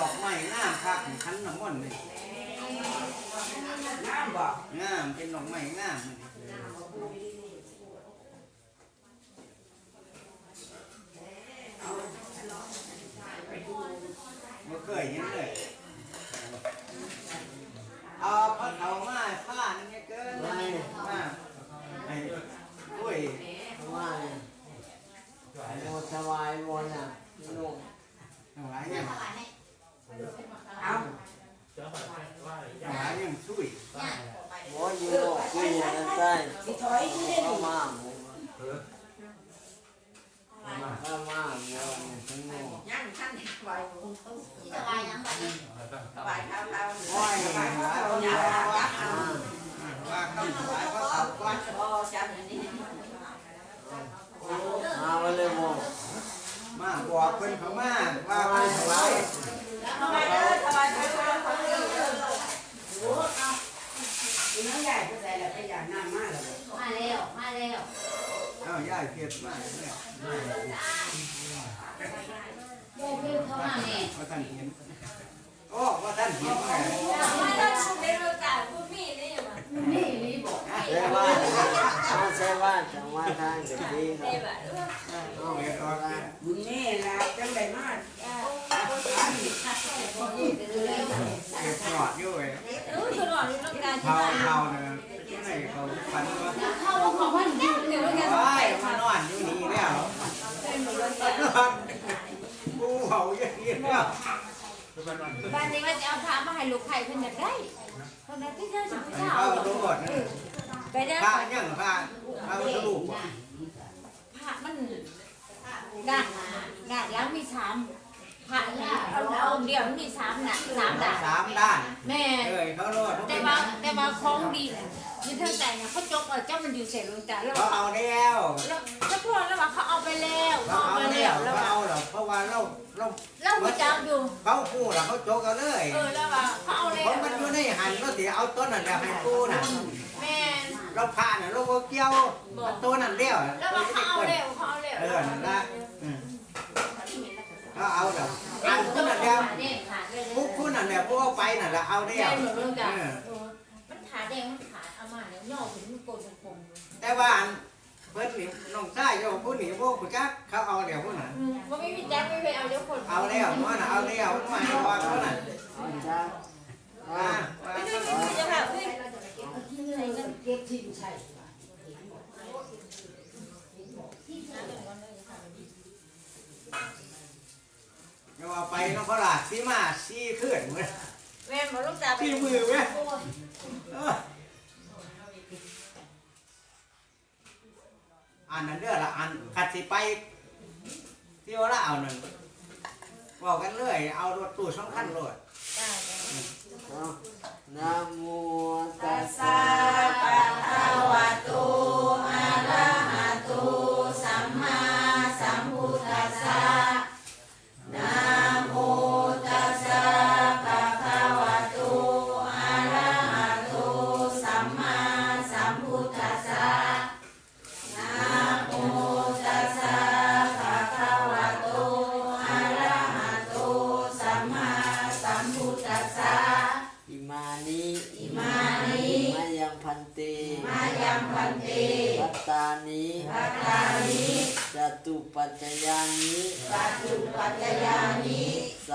ดอกไม้งามคักขันน้ำมนต์เลยงามบ่งามเป็นดอกไม้งามบ่เคยเห็นเลยเอาพระเขามาผ้านั่นเนี่ยเกินมาไอ้อุ้ย ว่าโมสบายโมน่ะลูก ถวายยัง เอา ถวายยังช่วย โมอยู่โลกที่ยังได้ สิถอยที่ได้ เข้า ดี มาหมูเข้ามาหมูทั้งโลก ย่างขั้นไหว สบายยังบัดนี้ ไหวเท้าเท้า โอ้ย ไหว หลาย เท้า คน เท้า ว่า ยักเอา ว่าคำถวายพระเขาก่อน พอจับอันนี้ มาวันเลยโม มาบอกเพิ่นเขามาว่าเพิ่นถวาย ทำไมเด้อทำไมเด้อเขาเด้อโอ้เอาอีน้องใหญ่ก็ใส่แล้วไปอย่างน้ำมากเลย มา แล้วมาแล้วเอ้าย่ายเพียรมาแล้วยายเพิ่งเข้ามาแม่ว่าท่านเห็นโอ้ว่าท่านเห็นไงมาแล้วเป็นโอกาสพูดมีนี่มานี่นี่บอกเซว่าไม่ใช่ว่าจะว่าทางจะดีครันี่บแบบเอาเวทออกเนี่ยบุญนี่ละจังไดมากเก็บหลอดอยู่เว้ยรู้ตลอดนี่ต้องการที่เผามาเผาเนี่ยที่ไหน เขาฝันว่าเข้าขอนเดี๋ยวเราจะว้ายมานอนอยู่นี่แล้วนอนกูเผาอย่างนี้แล้วบ้านนี้ว่าจะเอาพามาให้ลูกไผ่เพิ่นอยากได้คนนั้นที่เจ้าสิบอันเจ้านี้เขารู้หมดนะไปได้พระยังพระพระสรุบ่พระมันงางานแล้วมีสามพระเอาเอาเดียวมีสามน่ะสามด่านสามด้านแม่เอ้ยเขาโลดแต่ว่าแต่ว่าของดี ยืนเท่าใจเนี่ยเขาจกเอาเจ้ามันอยู่เสร็จลงจ้าแล้วเขาเอาแล้วแล้วถ้าพูดแล้วว่าเขาเอาไปแล้วเขาเขาเอาเอาไปแล้แล้ววแล้วเขาว่าเอาแล้วเพราะว่าเราเราแล้วหัวจ้าอยู่ เขาพูดแล้วเขาโจกเอาเลยเออแล้วว่าเขาเอาแล้เพวราะมันอยู่ในหันก็สิเอาต้นนั่นแหละให้กูน่ะแม่เราผ่านน่ะเราก็เกี่ยวมันตัวนั่นเดียวแล้วว่าเขาเอาแล้วเขาเอาแล้วเออนั่นละอืมเขาเอาแล้วอันตัวนั่นเดียวเนี่ยขาดเลยพวกคุณนั่นแหละพวกเอาไปนั่นแหละเอาเดียแม่วหนูรู้จักเออมันขาแดงมันขาดเอามาเนี่ยย่อถึงมันโกนกลมแต่ว่าอันเพิ่นนี่น้องชายเจ้าผู้นี่พวกผู้จักเขาเอาแล้วพวกนั้นๆว่าไม่มีแจ็คไม่ไปเอาเดี๋ยวคนเอาแล้วมันน่ะเอาแล้วมันมาให้ว่าเขาน่ะเอาจ้าว่าว่าไม่ได้ไม่จะแบบเฮ้ยเก็บทิ้งใช่อย่าว่าไปน้องเขาลาดสีมาสีขึ้นเว้ยแม่บอกลูกตาไปสีมือเว้ย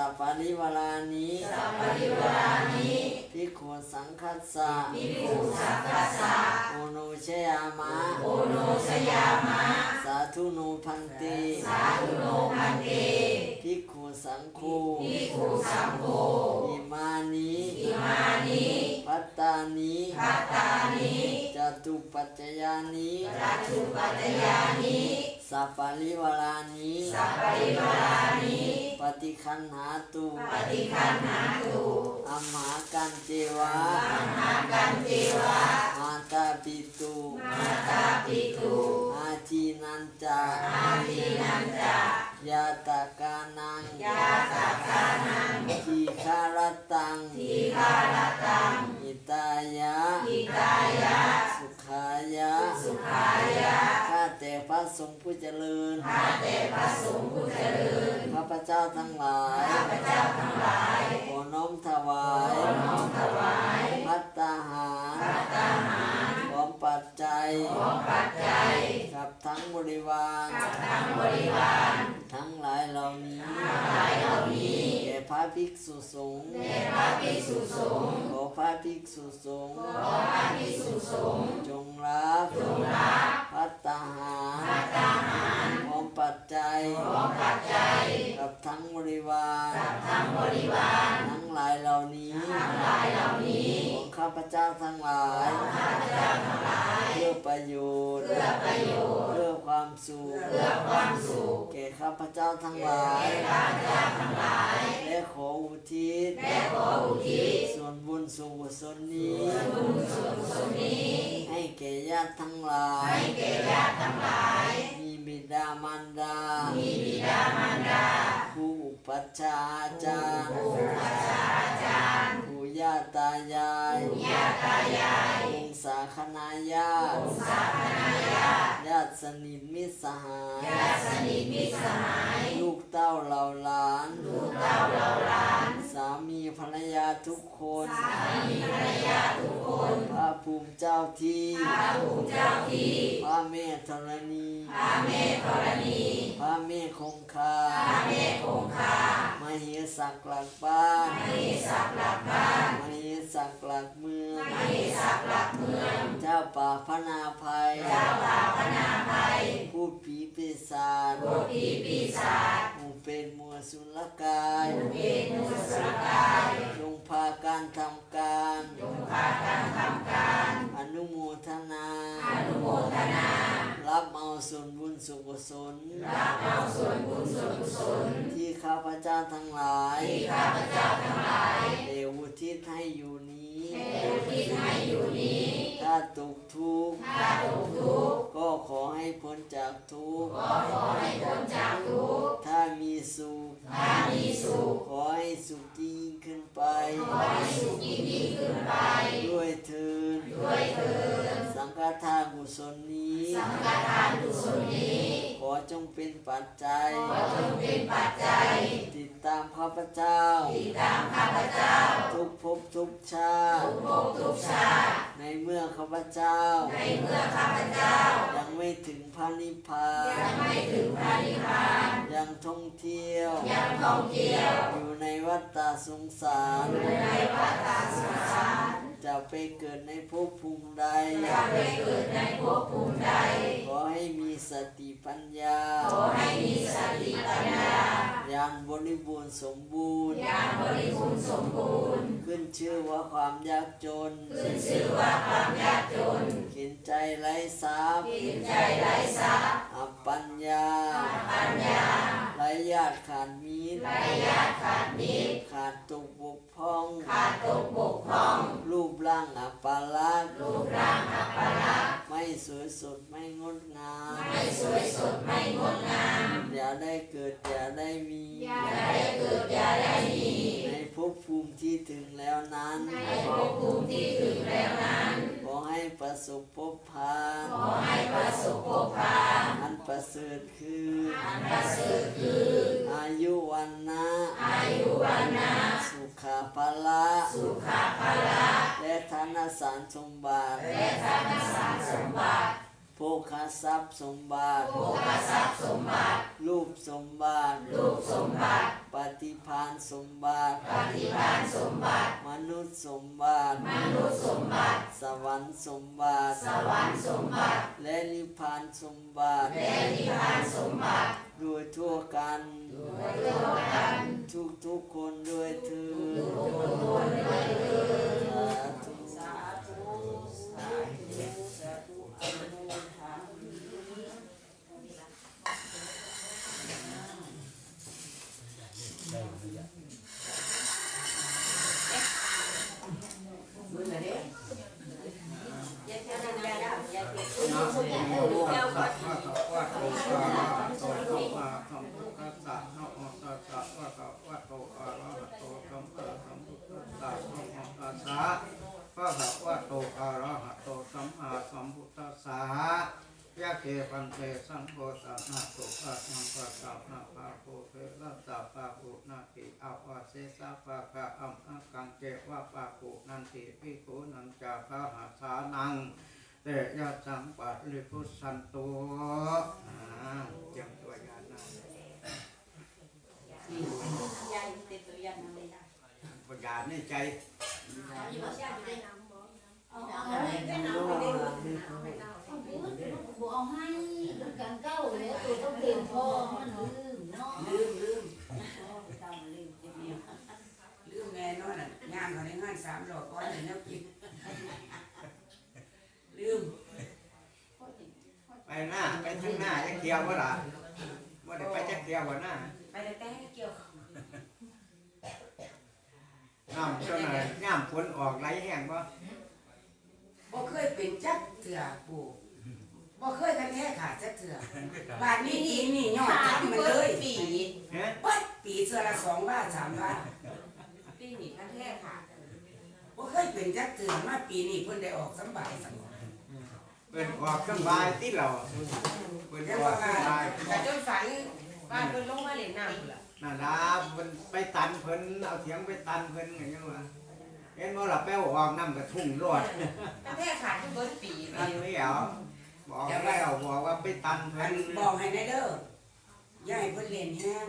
พพะริวารานิสัพพะริวารานิภิกขุสังคัสสะภิกขุสังฆสสะโอโนชยามะโอโนสยามะ สาธุโนพันเตสาธุโนพันเตภิกขุสังโฆภิกขุสังโฆอิมานิอิมานิปัตตานิปัตตานิจตุปัจจยานิปัจจุปัจจยานิสัพพะริวารานิสัพพะริวารานิ ปฏิคันหาตุปฏิคันหาตุอัมหากันเจวะอัมหากันเจวะมาตาปิตุมาตาปิตุอาทีนันจาอาทินันจายาตากานังยาตากานังทีคารตังทีฆารตังอิตายะอิตายะสุขายะ สุขายะ ข้าแต่พระสงฆ์ผู้เจริญ ข้าแต่พระสงฆ์ผู้เจริญ ข้าพเจ้าทั้งหลาย ข้าพเจ้าทั้งหลาย ขอน้อมถวายน้อมถวาย พัตตาหาร พัตตาหาร พร้อมปั จจัยของปัจจัย กับทั้งบริวารกับทั้งบริวาร ทั้งหลายเหล่านี้หลายเหล่านี้แก่พระภิกษุสงฆ์แด่พระภิกษุสงฆ์ขอพระภิกษุสงฆ์ขอพระภิกษุสงฆ์จงรับจงรับพัตตาหารพัตตาหารพร้อมปัจจัยของปัจจัย กับทั้งบริวารกับทั้งบริวาร ทั้งหลายเหล่านี้ทั้งหลายเหล่านี้ ของข้าพเจ้าทั้งหลายข้าพเจ้าทั้งหลายเพื่อประโยชน์เพื่อประโยชน์เพื่อความสุขเพื่อความสุขแก่ข้าพเจ้าทั้งหลายข้าพเจ้าทั้งหลายและขออุทิศและขออุทิศส่วนบุญส่วนกุศลนี้บุญส่วนกุศลนี้ให้แก่ญาติทั้งหลายให้แก่ญาติทั้งหลายมีบิดามารดามีบิดามารดาผู้อุปัชฌาย์อาจารย์ผู้ปัจจาอาจารย์ผู้ย่าตายายญาติตายายวงศาคณาญาติ สาคณาญาติญาติสนิทมิตรสหาย ญาติสนิทมิตรสหาย ลูกเต้าเหล่าหลาน ลูกเต้าเหล่าหลานสามี ภรรยาทุกคนสามีภรรยาทุกคนพระภูมิเจ้าที่พระภูมิเจ้าที่พระแม่ธรณีพระแม่ธรณีพระแม่คงคาพระแม่คงคามเหสักหลักบ้านมเหสักหลักบ้านมเหสักหลักเมืองมเหสักหลักเมือง เจ้าป่าพระนาภัยเจ้าป่าพนาภัยผู้ผีปีศาจผู้ผีปีศาจหมู่ เป็นมัวสุลกายผู้เป็นมุสลกายจงพาการทำการจงพากันทำการอนุโมทนาอนุโมทนา รับเอาส่วนบุญสุกุศลรับเอาส่วนบุญส่วนกุศลที่ข้าพเจ้าทั้งหลายที่ข้าพเจ้าทั้งหลายเดวุทิศให้อยู่นี้ ได้อุทิศให้อยู่นี้ ถ้าตกทุกข์ถ้าตกทุกข์ก็ขอให้พ้นจากทุกข์ก็ขอให้พ้นจากทุกข์ถ้ามีสุขถ้ามีสุขขอให้สุขยิ่งขึ้นไปขอให้สุขยิ่งยิ่งขึ้นไป ด้วยเถิดด้วยเถิดสังฆทานกุศลนี้ สังฆทานกุศลนี้ ขอจงเป็นปัจจัยขอจงเป็นปัจจัย ติดตามข้าพเจ้า ติดตามข้าพเจ้า ทุกภพทุกชาติ ทุกภพทุกชาติ ในเมื่อข้าพเจ้า ในเมื่อข้าพเจ้า ยังไม่ถึงพระนิพพานยังไม่ถึงพระนิพพาน ยังท่องเที่ยว ยังท่องเที่ยว อยู่ในวัฏฏะสงสารในวัฏฏะสงสาร จะไปเกิดในภพภูมิใด จะไปเกิดในภพภูมิใด ขอให้มีสติปัญญา ขอให้มีสติปัญญาญาณบริบูรณ์สมบูรณ์ญาณบริบูรณ์สมบูรณ์ขึ้ นชื่อว่าความยากจน ขึ้นชื่อว่าความยากจนเข็นใจไร้ทรัพย์จิตใจไร้ทรัพย์อัปปัญญา ปัญญาไร้ญาติขาดมิตร ไร้ญาติขาดมิตร ขาดตกบกพร่อง ขาดตกบกพร่อง รูปร่างอัปลักษณ์ รูปร่างอัปลักษณ์ ไม่สวยสดไม่งดงาม ไม่สวยสดไม่งดงาม อย่าได้เกิดอย่าได้มี อย่าได้เกิดอย่าได้มีใน ภพภูมิที่ถึงแล้วนั้น ในภพภูมิที่ถึงแล้วนั้น ขอให้ประสบพบพานขอให้ประสบพบพานอันประเสริฐคืออันประเสริฐคือ อายุวันนะอายุวันนะสุขาภละสุขาภาละและธนสารสมบัติและธนสารสมบัติโภคทรัพย์สมบัติโภคทรัพย์สมบัติรูปสมบัติรูปสมบัติ ปฏิภาณสมบัติ ปฏิภาณสมบัติ มนุษย์สมบัติ มนุษย์สมบัติ สวรรค์สมบัติ สวรรค์สมบัติ และนิพพานสมบัติ และนิพพานสมบัติโดยทั่วกันโดยทั่วกัน ทุกทุกๆคนด้วยเถือทุกคนด้วยเถิด สาธุ สาธุสาธุสาธุอนุโมทนา นะโมตัสสะภะคะวะโตอะระหะโตสัมมาสัมพุทธัสสะนะโมตัสสะภะคะวะโตอะระหะโตสัมมาสัมพุทธัสสะนะโมตัสสะ งโฆสัพนาสุขะนังปัสสัพนาภาโคเทระสัพปะปุนาติอาวาเสสะปะกะอัมอะกังเกวะปะปุนันติภิกขุนันจาคะหาสานังเตยะสังปะริพุสันตอ่าเตรียมตัวยานะยายติดตัวยันอะไรนะปัญญาในใจอยู่บ้านยายอยู่ในน้ำบ่เอาเอาไอ้ให้ไปที่น้ำรู้ไปว่า ได้ นี่เขาไม่ บัวเอาให้กันเก้าเลยตัวต้องเตรียมพอมันลืมเนาะ ลืมลืมจำลืมเจ็บเนี่ยลืมแม่นอนน่ะงานเขาในงานสามหลอกก้อนเลยเนาะกินลืม ไปหน้าไปทางหน้าจะ เกี่ยวบ่ล่ะว่าได้ไปจะเกี่ยวบ่หน้าไปแต่แต่เกี่ยวน้ำจนอะไรย่ามฝนออกไหลแห้งบ่บ่เคยเป็นจักเถื่อปู่บ่เคยกันแท้ขาดจักเถื่อบาดนี้นี่นี่ยอดจับมันเลยปีฮะปัดปีเสือละสองว่าสามว่าปีนี้กันแท้ค่ะบ่เคยเป็นจักเถื่อมาปีนี้เพิ่นได้ออกสำบายสำบาย เปิดออกเครื่องบายที่เราเปิดออกเครื่องบายแต่จนฝันบ้านเพิ่นลงมาเล่นน้ำพุ่นล่ะนั่นล่ะมันไปตันเพิ่นเอาเสียงไปตันเพิ่นอย่างเงี้ยว่าเห็นบ่ล่ะแป้วออกน้ำกระทุ่งรอดกันแท้ขาดทุกเบิดปีนั่นนี่เอาบอกแล้วบอกว่าไปตันเพิ่นบอกให้ได้เด้อย่าให้เพิ่นเล่นแห้ง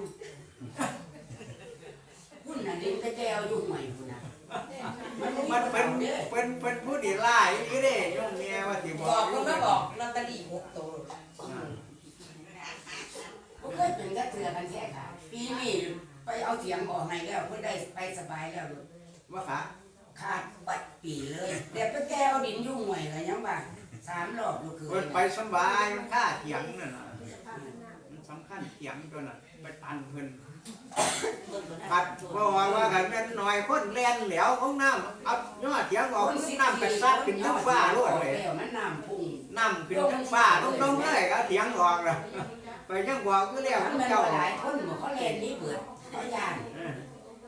พุ่นน่ะเล่นแต่แก้วอยู่ห่วยพุ่นน่ะมันเป็นเป็นเป็นผู้ดีร้ายอยู่เด้ยมเมียว่าสิ บออกกเพิ่นก็บอกลอตเตอรี่หกตัวบ่เคยเป็นจักเถื่อกันแท้ค่ะปีนี้ไปเอาเถียงออกให้แล้วเพิ่นได้ไปสบายแล้วลูกว่าขาขาดปัดปีเลยเดี๋ยวไปแก้วดินยู่งห่วยก็ยังว่างสามรอบลูกคือเพิ่นไปสบายมันค่าเถียงนั่นน่ะมันสำคัญเถียงตัวน่ะไปตันเพิ่น ปัดเพราะว่าว่ากันเป็นหน่อยคนแลนเหลวของน้ำเอายอดเถียงออกน้ำเป็นซัดขึ้นทั้งฟ้าลวดเลยมันน้ำพุ่งน้ำขึ้นทั้งฟ้าลงลงเลยก็เถียงออกเลยไปยังบอกก็เรียกมันเจ้าหลายคนบ่เขาเลนนี่เบิดเขาย่านเออ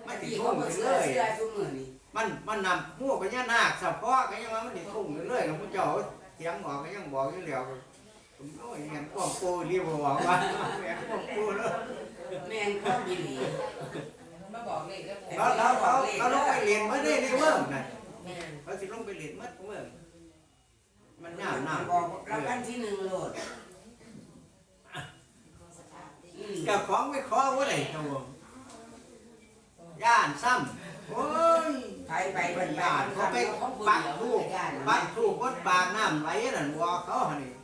มันติที่ทุ่เขางเชื่เลอยเชื่อซุมื้อนี่มันมันนำหัวพญานาคสะพอก็ยังว่ามันติทุ่งเรื่อยกับผู้เจ้าเถียงออกก็ยังบอกอยู่แล้วผมโอ้ยเห็นพวกปูรีบบอกว่าเห็นพวกปูแล้ว แม่นความดีหลีมาบอกเลขแล้วผมเขาเขาเขาเขาลงไปเรียนมาได้ในเมืองน่ะแม่นเขาสิลงไปเรียนมัดเมืองมันยาวน้ำบอกรับกันที่หนึ่งโลดอืมเจ้าของไม่ขอว่าไหนครับผมย่านซ้ำโอ้ยไปไปไปเป็นไปย่านเขาไปปักทูกปักทูกวัดปากน้ำไหลนั่นวอเขาหั่นนี่อืม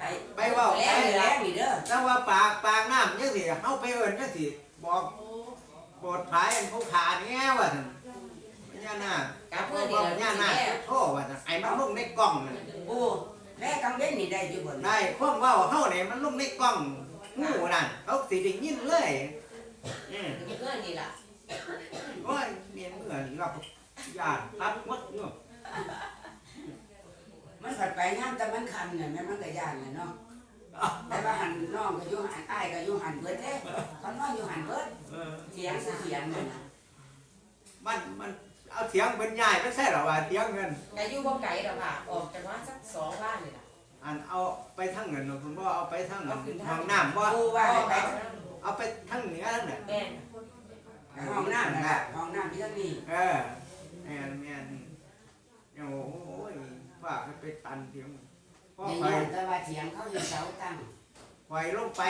ไปไปเว่าแล้ไปวแล้วนี่เด้อถ้าว่าปากปากน้ำยังสิเขาไปเอิญยังสิบอกโปรดภายอันผู้ขาเนี่ว่าท่านพญานาคกับพเพื่อนวนี่กแหละพญานาคโทษว่าท่นไอ้มันลงในกล้องนั่นโอ้แม่กังเว้นนี่ได้อยู่บ่ได้ความเว่าเฮาเนี่ยมันลงในกล้องหูนั่นเขาสิได้ยินเลยอืมเพื่อนนี่ล่ะ โอ้ยเมียนเหมือนกับญาติตัดหมด ผัดไปงามแต่มันคันน่ะแม่มันก็ย่านน่ะเนาะแต่ว่าหันน้องก็อยู่หันอ้ายก็อยู่หันเบิดเด้เขานอนอยู่หันเบิดเออเสียงสิเสียงนั่นน่ะมันมันเอาเถียงเป็นใหญ่ไม่ใช่หรอว่าเถียงเงินแต่อยู่บ่ไกลดอกค่ะออกจากว่าสักสองบ้านนี่ล่ะอันเอาไปทั้งเงินผมว่าเอาไปทั้งเงินห้องน้ำว่ากูว่าให้ไปเอาไปทั้งเหนือทั้งเหนือแม่นห้องน้ำนั่นแหละห้องน้ำที่นี่เออแม่นแม่นโอ้ย ว่าไปไปตันเถียงพออย่างไปนี้แต่ว่าเสียงเขาอยู่เสาตั้งปล่อยลงไป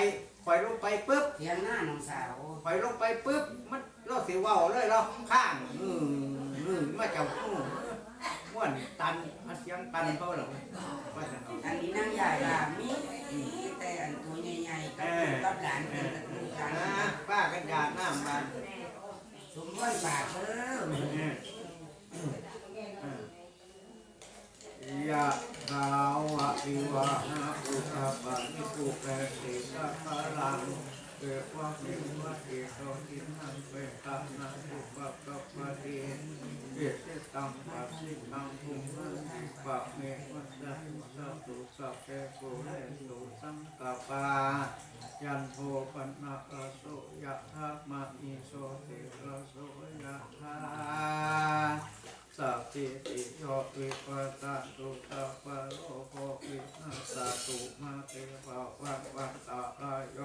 ปล่อยลงไปปุ๊บเสียงหน้าน้องสาวปล่อยลงไปปุ๊บมันเราสิเว่าเลยเราข้างอืมอืมมาจากหูม้วนตันเอาเสียงตันเขาหรอว่าจะเอาอันนี้นั่งใหญ่ละมีแต่อันตัวใหญ่ๆก็คือกับหลานเป็นตระกูลกันนะป้ากันยาน้ำบานสมบูรณ์ปากเด้อ ยะดาวะอิวะนะอุตตะปะนิปุเปติสะพะลังเกวะมิวะเอโตทินังเปตะนะอุปะกะปะเตเอติตังปัสสิตังภูมิปะเมวัสสะสัพตุสัพเพโกเรสุสังกปายันโทปนะระโสยะธามะอิโสติระโสยะธา สัพพิติโยวิปัสสตุสัพพะโลกวินาศตุมาเตภะวันวันตาลายโย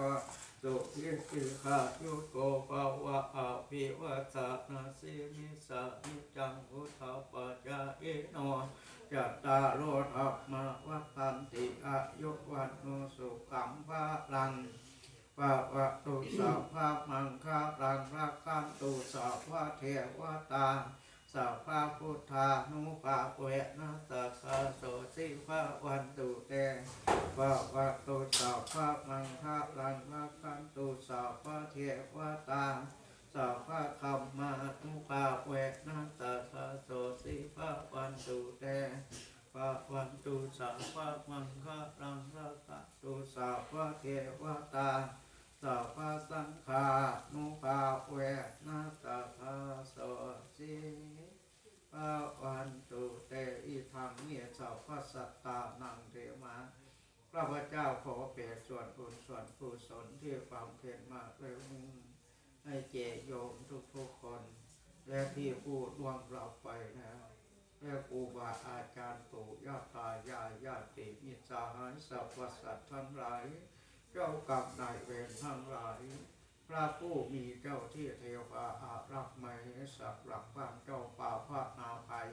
สุขิติขายุโกภาวะอาภิวัตนาสิมิสานิจังพุทธปัจจาเอโนจัตตาโลธรรมวัฏันติอายุวันโนสุขังภาลังปะวะตุสัพพะมังคารังรักขันตุสัพพะเทวตา สัพพะพุทธานุปาเวนะสัพพะโสสิภะวันตุเตปะวะตุสัพพะมังคารังรักขันตุสัพพะเทวตาสัพพะคัมมานุปาเวนะสัพพะโสสิภะวันตุเตปะวันตุสัพพะมังคะรังรักขะตุสัพพะเทวตา สัพพสังฆานุภาเวนะสัพพะโสสิปะวันตุเตอิทังเนสัพพะสัตตานังเทมาข้าพเจ้าขอเปรตส่วนบุญส่วนกุศลที่ความเพียรมาเร็วให้เจโยมทุกๆคน และที่ผู้ล่วงลับไปแล้วแม่ครูบาอาจารย์ปู่ย่าตายายญาติมิตรสหายสรรพสัตว์ทั้งหลาย เจ้ากรรมนายเวรทั้งหลาย พระผู้มีเจ้าที่เทวาอารักษ์ไม่สักหลักบ้านเจ้าป่าพระนาภัย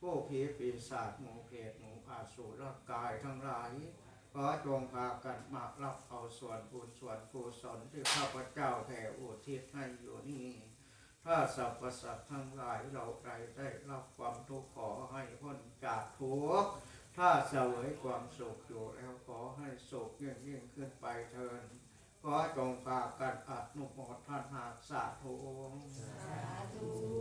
ผู้ผีปีศาจหมูเพศหมูอาสูรกายทั้งหลายขอจงพากันมารับเอาส่วนบุญส่วนกุศลที่ข้าพเจ้าแผ่อุทิศให้อยู่นี้ถ้าสรรพสัตว์ทั้งหลายเราใดได้รับความทุกข์ขอให้พ้นจากทุกข์ ถ้าเสวยความสุขอยู่แล้วขอให้สุขยิ่งยิ่งขึ้นไปเถินขอจงพากันอนุโมทนาสาธุอะ